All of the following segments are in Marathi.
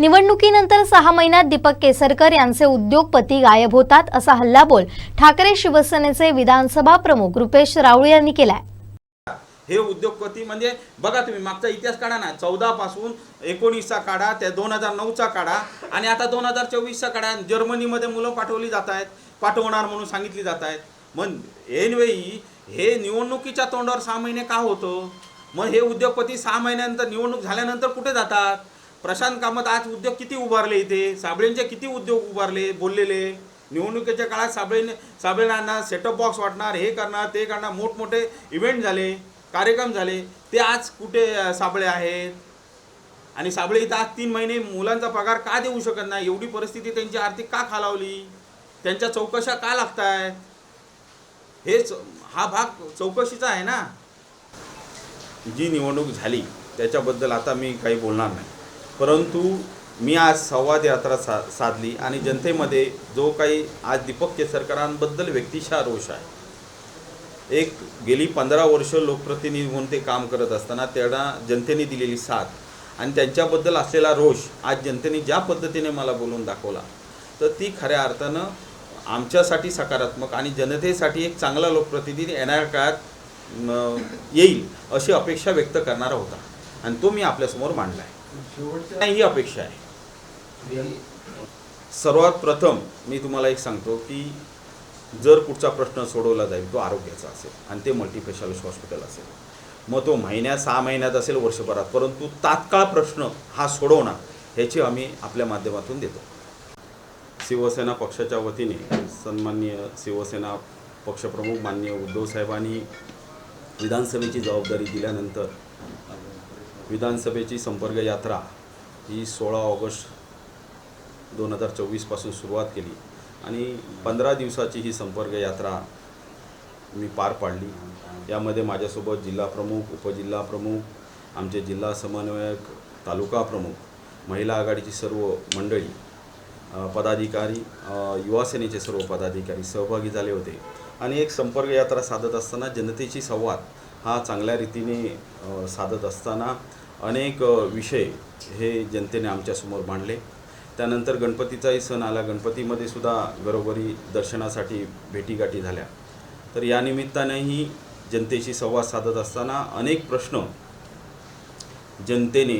निवडणुकीनंतर सहा महिन्यात दीपक केसरकर यांचे उद्योगपती गायब होतात असा हल्लाबोल ठाकरे शिवसेनेचे विधानसभा प्रमुख रुपेश राऊळ यांनी केलाय. हे उद्योगपती म्हणजे बघा तुम्ही मागचा इतिहास काढा ना चौदा पासून एकोणीसचा काढा त्या दोन हजार नऊचा काढा आणि आता दोन हजार चोवीसचा काढा जर्मनीमध्ये मुलं पाठवली जात आहेत पाठवणार म्हणून सांगितली जात आहेत. मग ऐनवेळी हे निवडणुकीच्या तोंडावर सहा महिने का होतं? मग हे उद्योगपती सहा महिन्यानंतर निवडणूक झाल्यानंतर कुठे जातात? प्रशांत कामत आज उद्योग किती उभारले इथे? साबळेंचे किती उद्योग उभारले बोललेले? निवडणुकीच्या काळात साबळेने साबळेंना सेटअप बॉक्स वाटणार हे करणार ते करणार मोठमोठे इव्हेंट झाले कार्यक्रम झाले. ते आज कुठे साबळे आहेत? आणि साबळे इथं आज तीन महिने मुलांचा पगार का देऊ शकत नाही? एवढी परिस्थिती त्यांची आर्थिक का खालावली? त्यांच्या चौकशा का लागत आहेत हेच हा भाग चौकशीचा आहे ना? जी निवडणूक झाली त्याच्याबद्दल आता मी काही बोलणार नाही. परंतु मी आज संवाद यात्रा सा साधली आणि जनतेमध्ये जो काही आज दीपक केसरकरांबद्दल व्यक्तिशः रोष आहे. एक गेली पंधरा वर्ष लोकप्रतिनिधी म्हणून ते काम करत असताना त्यांना जनतेने दिलेली साथ आणि त्यांच्याबद्दल असलेला रोष आज जनतेने ज्या पद्धतीने मला बोलून दाखवला तर ती खऱ्या अर्थानं आमच्यासाठी सकारात्मक आणि जनतेसाठी एक चांगला लोकप्रतिनिधी येणाऱ्या काळात येईल अशी अपेक्षा व्यक्त करणारा होता. आणि तो मी आपल्यासमोर मांडला आहे नाही ही अपेक्षा आहे. सर्वात प्रथम मी तुम्हाला एक सांगतो की जर कुठचा प्रश्न सोडवला जाईल तो आरोग्याचा असेल आणि ते मल्टीस्पेशालिस्ट हॉस्पिटल असेल. मग तो महिन्यात सहा महिन्यात असेल वर्षभरात. परंतु तात्काळ प्रश्न हा सोडवणार ह्याची आम्ही आपल्या माध्यमातून देतो. शिवसेना पक्षाच्या वतीने सन्माननीय शिवसेना पक्षप्रमुख माननीय उद्धव साहेबांनी विधानसभेची जबाबदारी दिल्यानंतर विधानसभेची संपर्क यात्रा ही सोळा ऑगस्ट दोन हजार चोवीसपासून सुरुवात केली आणि पंधरा दिवसाची ही संपर्क यात्रा मी पार पाडली. यामध्ये माझ्यासोबत जिल्हाप्रमुख उपजिल्हाप्रमुख उपजिल्हा प्रमुख आमचे जिल्हा समन्वयक तालुका प्रमुख महिला आघाडीची सर्व मंडळी पदाधिकारी युवासेनेचे सर्व पदाधिकारी सहभागी झाले होते. आणि एक संपर्क यात्रा साधत असताना जनतेशी संवाद हा चांगल्या रीतीने साधत असताना अनेक विषय हे जनतेने आमच्यासमोर मांडले. त्यानंतर गणपतीचाही सण आला. गणपतीमध्ये सुद्धा घरोघरी दर्शनासाठी भेटीगाठी झाल्या. तर या निमित्तानेही जनतेशी संवाद साधत असताना अनेक प्रश्न जनतेने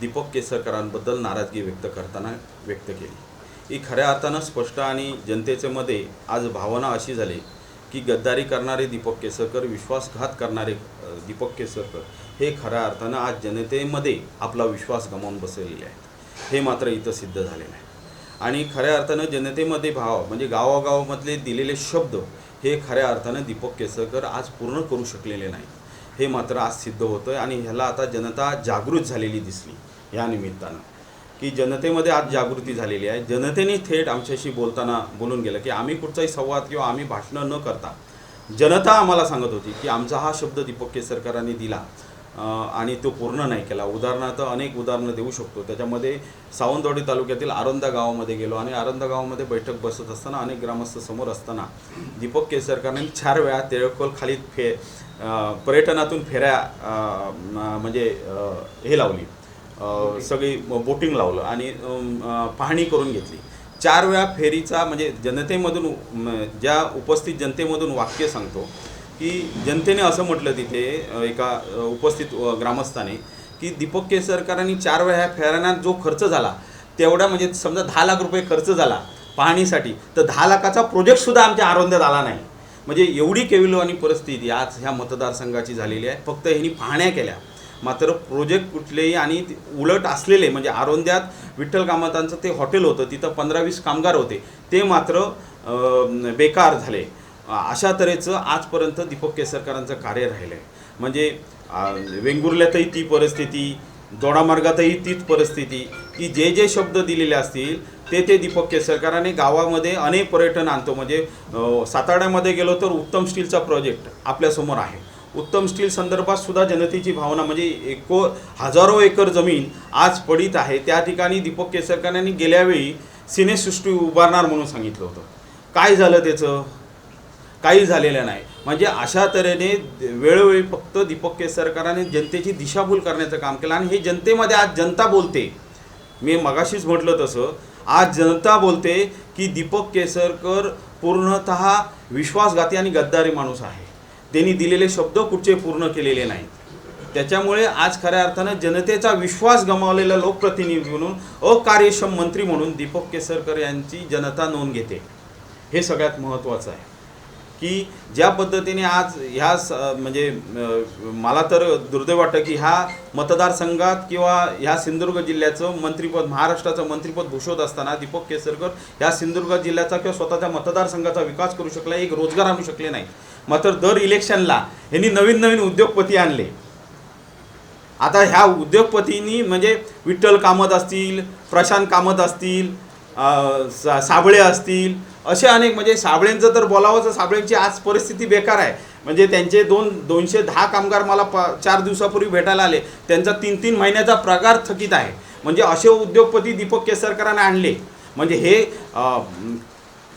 दीपक केसरकरांबद्दल नाराजगी व्यक्त करताना व्यक्त केली. ही खऱ्या अर्थानं स्पष्ट आणि जनतेच्या आज भावना अशी झाली की गद्दारी करणारे दीपक केसरकर विश्वासघात करणारे दीपक केसरकर हे खऱ्या अर्थानं आज जनतेमध्ये आपला विश्वास गमावून बसलेले आहेत. हे मात्र इथं सिद्ध झालेलं आहे आणि खऱ्या अर्थानं जनतेमध्ये भाव म्हणजे गावागावामधले दिलेले शब्द हे खऱ्या अर्थानं दीपक केसरकर आज पूर्ण करू शकलेले नाही हे मात्र आज सिद्ध होतं आहे आणि ह्याला आता जनता जागृत झालेली दिसली या निमित्तानं. की जनतेमध्ये आज जागृती झालेली आहे. जनतेने थेट आमच्याशी बोलताना बोलून गेलं की आम्ही कुठचाही संवाद किंवा आम्ही भाषणं न करता जनता आम्हाला सांगत होती की आमचा हा शब्द दीपक केसरकरांनी दिला आणि तो पूर्ण नाही केला. उदाहरणार्थ अनेक उदाहरणं देऊ शकतो. त्याच्यामध्ये सावंतवाडी तालुक्यातील आरंदा गावामध्ये गेलो आणि आरंदा गावामध्ये बैठक बसत असताना अनेक ग्रामस्थ समोर असताना दीपक केसरकरांनी चार वेळा तेळकोल खाली फे पर्यटनातून फेऱ्या म्हणजे हे लावली. सगळी बोटिंग लावलं आणि पाहणी करून घेतली. चार वेळा फेरीचा म्हणजे जनतेमधून ज्या उपस्थित जनतेमधून वाक्य सांगतो की जनतेने असं म्हटलं तिथे एका उपस्थित ग्रामस्थाने की दीपक केसरकरांनी चार वेळा ह्या फेऱ्यांना जो खर्च झाला तेवढा म्हणजे समजा दहा लाख रुपये खर्च झाला पाहणीसाठी तर दहा लाखाचा प्रोजेक्टसुद्धा आमच्या आरोंद्यात आला नाही. म्हणजे एवढी केविलवानी परिस्थिती आज ह्या मतदारसंघाची झालेली आहे. फक्त ह्यांनी पाहण्या केल्या. मात्र प्रोजेक्ट कुठलेही आणि उलट असलेले म्हणजे आरोंद्यात विठ्ठल कामतांचं ते हॉटेल होतं तिथं पंधरा वीस कामगार होते. ते मात्र बेकार झाले. अशा तऱ्हेचं आजपर्यंत दीपक केसरकरांचं कार्य राहिलं आहे म्हणजे वेंगुर्ल्यातही ती परिस्थिती दोडामार्गातही तीच परिस्थिती की जे जे शब्द दिलेले असतील ते ते दीपक केसरकरांनी गावामध्ये अनेक पर्यटन आणतो. म्हणजे अ, साताऱ्यामध्ये गेलो तर उत्तम स्टीलचा प्रोजेक्ट आपल्यासमोर आहे. उत्तम स्टील संदर्भात सुद्धा जनतेची भावना म्हणजे एको हजारो एकर जमीन आज पडीत आहे. त्या ठिकाणी दीपक केसरकरांनी गेल्यावेळी सिनेसृष्टी उभारणार म्हणून सांगितलं होतं. काय झालं त्याचं? काही झालेलं नाही. म्हणजे अशा तऱ्हेने वेळोवेळी फक्त दीपक केसरकरांनी जनतेची दिशाभूल करण्याचं काम केलं आणि हे जनतेमध्ये आज जनता बोलते. मी मगाशीच म्हटलं तसं आज जनता बोलते की दीपक केसरकर पूर्णतः विश्वासघाती आणि गद्दारी माणूस आहे. त्यांनी दिलेले शब्द कुठचे पूर्ण केलेले नाहीत. त्याच्यामुळे आज खऱ्या अर्थानं जनतेचा विश्वास गमावलेला लोकप्रतिनिधी म्हणून अकार्यक्षम मंत्री म्हणून दीपक केसरकर यांची जनता नोंद घेते. हे सगळ्यात महत्त्वाचं आहे. की ज्या पद्धतीने आज ह्या स म्हणजे मला तर दुर्दैव वाटतं की ह्या मतदारसंघात किंवा ह्या सिंधुदुर्ग जिल्ह्याचं मंत्रिपद महाराष्ट्राचं मंत्रिपद भूषवत असताना दीपक केसरकर ह्या सिंधुदुर्ग जिल्ह्याचा किंवा स्वतःच्या मतदारसंघाचा विकास करू शकला एक रोजगार आणू शकले नाही मात्र दर इलेक्शनला यांनी नवीन नवीन उद्योगपती आणले. आता ह्या उद्योगपतींनी म्हणजे विठ्ठल कामत असतील प्रशांत कामत असतील सा साबळे असतील असे अनेक म्हणजे साबळेंचं तर बोलावं तर साबळेंची आज परिस्थिती बेकार आहे. म्हणजे त्यांचे दोन दोनशे दहा कामगार मला प चार दिवसापूर्वी भेटायला आले. त्यांचा तीन तीन महिन्याचा प्रकार थकीत आहे. म्हणजे असे उद्योगपती दीपक केसरकरांना आणले. म्हणजे हे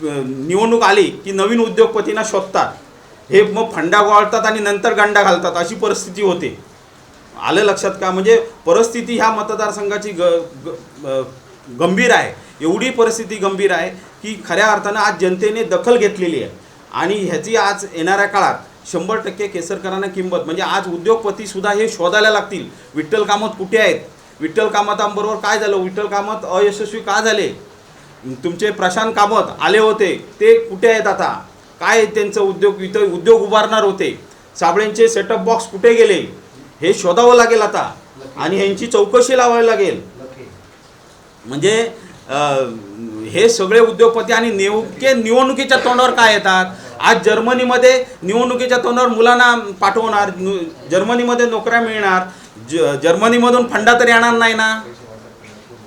निवडणूक आली की नवीन उद्योगपतींना शोधतात. हे मग फंडा वाळतात आणि नंतर गंडा घालतात अशी परिस्थिती होते. आलं लक्षात का? म्हणजे परिस्थिती ह्या मतदारसंघाची ग ग- ग गंभीर आहे. एवढी परिस्थिती गंभीर आहे की खऱ्या अर्थानं आज जनतेने दखल घेतलेली आहे. आणि ह्याची आज येणाऱ्या काळात शंभर टक्के केसरकरांना किंमत. म्हणजे आज उद्योगपतीसुद्धा हे शोधायला लागतील. विठ्ठल कामत कुठे आहेत? विठ्ठल कामतांबरोबर काय झालं? विठ्ठल कामत अयशस्वी का झाले? तुमचे प्रशांत कामत आले होते. ते कुठे आहेत आता? काय त्यांचं उद्योग इथं उद्योग उभारणार होते? साबळेंचे सेटअप बॉक्स कुठे गेले? हे शोधावं लागेल आता. आणि ह्यांची चौकशी लावावी लागेल. म्हणजे हे सगळे उद्योगपती आणि नेमके निवडणुकीच्या तोंडावर काय येतात? आज जर्मनीमध्ये निवडणुकीच्या तोंडावर मुलांना पाठवणार जर्मनीमध्ये नोकऱ्या मिळणार ज जर्मनीमधून फंडा तरी येणार नाही ना?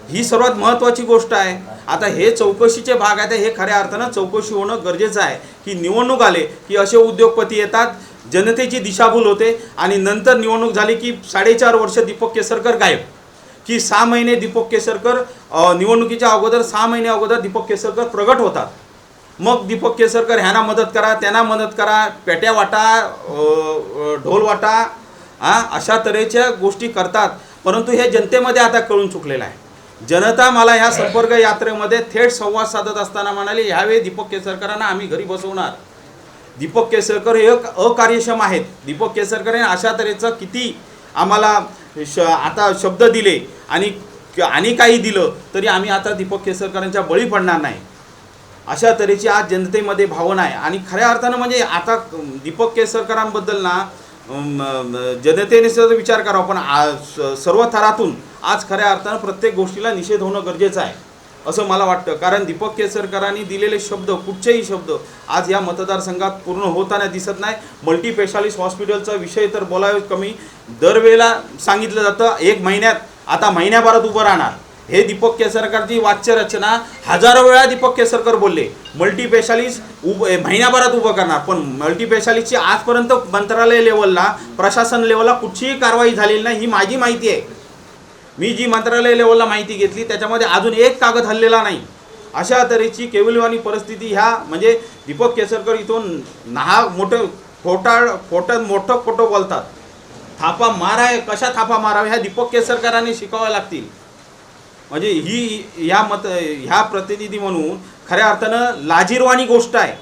ही सर्वात महत्त्वाची गोष्ट आहे. आता हे चौकशीचे भाग आहेत हे खऱ्या अर्थानं चौकशी होणं गरजेचं आहे. की निवडणूक आले की असे उद्योगपती येतात जनतेची दिशाभूल होते आणि नंतर निवडणूक झाली की साडेचार वर्ष दीपक केसरकर गायब. की सहा महिने दीपक केसरकर निवडणुकीच्या अगोदर सहा महिने अगोदर दीपक केसरकर प्रगट होतात. मग दीपक केसरकर ह्यांना मदत करा त्यांना मदत करा पेट्या वाटा ढोल वाटा हा अशा तऱ्हेच्या गोष्टी करतात. परंतु हे जनतेमध्ये आता कळून चुकलेलं आहे. जनता मला ह्या संपर्क यात्रेमध्ये थेट संवाद साधत असताना म्हणाले ह्यावेळी दीपक केसरकरांना आम्ही घरी बसवणार. दीपक केसरकर हे अकार्यक्षम आहेत. दीपक केसरकर हे अशा तऱ्हेचं किती आम्हाला श आता शब्द दिले आणि आणि काही दिलं तरी आम्ही आता दीपक केसरकरांच्या बळी पडणार नाही. अशा तऱ्हेची आज जनतेमध्ये भावना आहे. आणि खऱ्या अर्थानं म्हणजे आता दीपक केसरकरांबद्दल ना जनतेने सुद्धा विचार करावा पण स- सर्व थरातून आज खऱ्या अर्थानं प्रत्येक गोष्टीला निषेध होणं गरजेचं आहे असं मला वाटतं. कारण दीपक केसरकरांनी दिलेले शब्द कुठचेही शब्द आज या मतदारसंघात पूर्ण होताना दिसत नाही. मल्टीपेशालिस्ट हॉस्पिटलचा विषय तर बोलावे कमी. दरवेळेला सांगितलं जातं एक महिन्यात आता महिन्याभरात उभं राहणार. हे दीपक केसरकरची वाच्यरचना हजारो वेळा दीपक केसरकर बोलले. मल्टीपेशालिस्ट उभ महिन्याभरात उभं करणार. पण मल्टीपेशालिस्टची आजपर्यंत मंत्रालय लेवलला प्रशासन लेवलला कुठचीही कारवाई झालेली नाही ही माझी माहिती आहे. मी जी मंत्रालय लेवलला माहिती घेतली त्याच्यामध्ये अजून एक कागद हल्लेला नाही. अशा तऱ्हेची केविलवाणी परिस्थिती ह्या म्हणजे दीपक केसरकर इथून नहा मोठं खोटा खोटं मोठं खोटं बोलतात. थापा माराय कशा थापा माराव्या ह्या दीपक केसरकरांनी शिकाव्या लागतील. म्हणजे ही ह्या मत ह्या प्रतिनिधी म्हणून खऱ्या अर्थानं लाजीरवाणी गोष्ट आहे.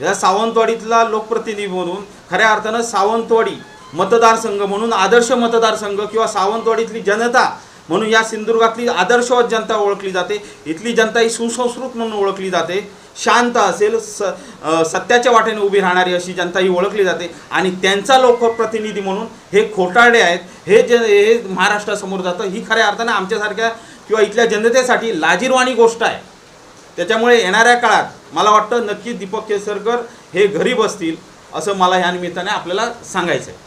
या सावंतवाडीतला लोकप्रतिनिधी म्हणून खऱ्या अर्थानं सावंतवाडी मतदारसंघ म्हणून आदर्श मतदारसंघ किंवा सावंतवाडीतली जनता म्हणून या सिंधुदुर्गातली आदर्शवत जनता ओळखली जाते. इथली जनता ही सुसंस्कृत म्हणून ओळखली जाते. शांत असेल स सत्याच्या वाटेने उभी राहणारी अशी जनता ही ओळखली जाते. आणि त्यांचा लोकप्रतिनिधी म्हणून हे खोटारडे आहेत. हे जे हे महाराष्ट्रासमोर जातं ही खऱ्या अर्थानं आमच्यासारख्या किंवा इथल्या जनतेसाठी लाजीरवाणी गोष्ट आहे. त्याच्यामुळे येणाऱ्या काळात मला वाटतं नक्कीच दीपक केसरकर हे घरी बसतील असं मला ह्या निमित्ताने आपल्याला सांगायचं आहे